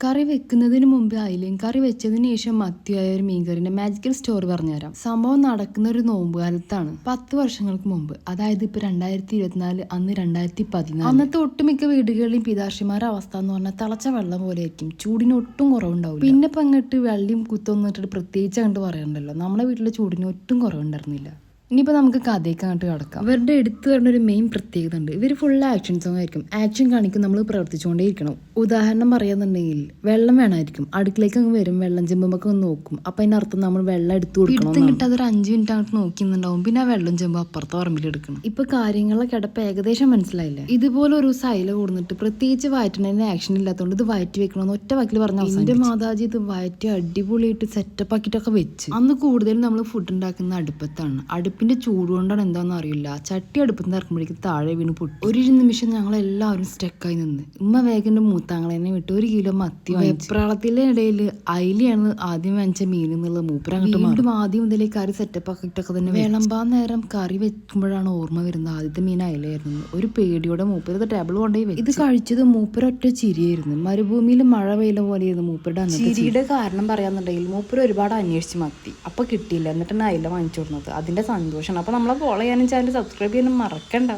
കറി വെക്കുന്നതിന് മുമ്പ് അയിലയും കറി വെച്ചതിന് ശേഷം മത്തിയായ ഒരു മീൻകറിന്റെ മാജിക്കൽ സ്റ്റോറി പറഞ്ഞുതരാം. സംഭവം നടക്കുന്ന ഒരു നോമ്പ് കാലത്താണ്. പത്ത് വർഷങ്ങൾക്ക് മുമ്പ് അതായത് ഇപ്പൊ രണ്ടായിരത്തി ഇരുപത്തിനാല് അന്ന് രണ്ടായിരത്തി പതിനാല് അന്നത്തെ ഒട്ടുമിക്ക വീടുകളിലും പിതാഷിമാരുടെ അവസ്ഥ എന്ന് പറഞ്ഞാൽ തിളച്ച വെള്ളം പോലെ ആയിരിക്കും ചൂടിന് ഒട്ടും കുറവുണ്ടാവില്ല. പിന്നെ ഇപ്പൊ അങ്ങോട്ട് വെള്ളിയും കുത്തൊന്നിട്ട് പ്രത്യേകിച്ച് അങ്ങോട്ട് പറയണ്ടല്ലോ നമ്മുടെ വീട്ടിലെ ചൂടിന് ഒട്ടും കുറവുണ്ടായിരുന്നില്ല. ഇനിയിപ്പോൾ നമുക്ക് കഥയൊക്കെ അങ്ങോട്ട് കിടക്കാം. ഇവരുടെ എടുത്തു പറഞ്ഞ ഒരു മെയിൻ പ്രത്യേകത ഉണ്ട്. ഇവർ ഫുൾ ആക്ഷൻ സോങ് ആയിരിക്കും. ആക്ഷൻ കാണിക്കും നമ്മൾ പ്രവർത്തിച്ചുകൊണ്ടേയിരിക്കണം. ഉദാഹരണം പറയാന്നുണ്ടെങ്കിൽ വെള്ളം വേണമായിരിക്കും അടുക്കളേക്ക് അങ്ങ് വരും. വെള്ളം ചെമ്പുമ്പൊക്കെ ഒന്ന് നോക്കും. അപ്പം അതിന്റെ അർത്ഥം നമ്മൾ വെള്ളം എടുത്തു കൊടുക്കണം എന്നിട്ട് അതൊരു അഞ്ച് മിനിറ്റ് അങ്ങോട്ട് നോക്കിന്നുണ്ടാവും പിന്നെ ആ വെള്ളം ചെമ്പ് അപ്പുറത്തെ പറമ്പിലെടുക്കണം ഇപ്പം കാര്യങ്ങളെ കാര്യങ്ങളൊക്കെ കിടപ്പ് ഏകദേശം മനസ്സിലായില്ല? ഇതുപോലെ ഒരു സൈല കൂടുന്നിട്ട് പ്രത്യേകിച്ച് വയറ്റണതിന് ആക്ഷൻ ഇല്ലാത്തതുകൊണ്ട് ഇത് വയറ്റി വെക്കണമെന്ന് ഒറ്റ വാക്കിൽ പറഞ്ഞ എന്റെ മാതാജി ഇത് വയറ്റി അടിപൊളിയായിട്ട് സെറ്റപ്പ് ആക്കിയിട്ടൊക്കെ വെച്ച്. അന്ന് കൂടുതലും നമ്മൾ ഫുഡ് ഉണ്ടാക്കുന്ന അടുപ്പത്താണ്. അടുപ്പിന്റെ ചൂട് കൊണ്ടാണ് എന്താണെന്ന് അറിയില്ല. ചട്ടി അടുപ്പത്ത് നിന്ന് ഇറക്കുമ്പോഴേക്കും താഴെ വീണ് പൊട്ടി. ഒരു നിമിഷം ഞങ്ങൾ എല്ലാവരും സ്റ്റക്കായി നിന്ന്. ഉമ്മ വേഗന്റെ മൂത്താങ്ങളെന്നെ വിട്ട് ഒരു കിലോ മത്തി വെപ്രാളത്തിന്റെ ഇടയിൽ അയിലാണ് ആദ്യം വാങ്ങിച്ച മീൻ എന്നുള്ള മൂപ്പര അങ്ങോട്ട് വീണ്ടും ആദ്യം മുതലേ കറി സെറ്റപ്പ് ആക്കിയിട്ടൊക്കെ തന്നെ വിളമ്പാൻ നേരം കറി വെക്കുമ്പോഴാണ് ഓർമ്മ വരുന്നത് ആദ്യത്തെ മീൻ അയിലായിരുന്നു. ഒരു പേടിയോടെ മൂപ്പര ടേബിൾ കൊണ്ടുപോയി. ഇത് കഴിച്ചത് മൂപ്പരൊറ്റ ചിരിയായിരുന്നു. മരുഭൂമിയിൽ മഴ പെയ്യുന്ന പോലെയായിരുന്നു മൂപ്പരുടെ ചിരിയുടെ കാരണം പറയാന്നുണ്ടെങ്കിൽ മൂപ്പര് ഒരുപാട് അന്വേഷിച്ച് മത്തി. അപ്പൊ കിട്ടിയില്ല. എന്നിട്ടാണ് അയില വാങ്ങിച്ചു കൊടുക്കുന്നത് അതിന്റെ സന്തോഷമാണ് അപ്പോൾ നമ്മളെ ഫോളോ ചെയ്യാനും ചാനൽ സബ്സ്ക്രൈബ് ചെയ്യാനും മറക്കണ്ട.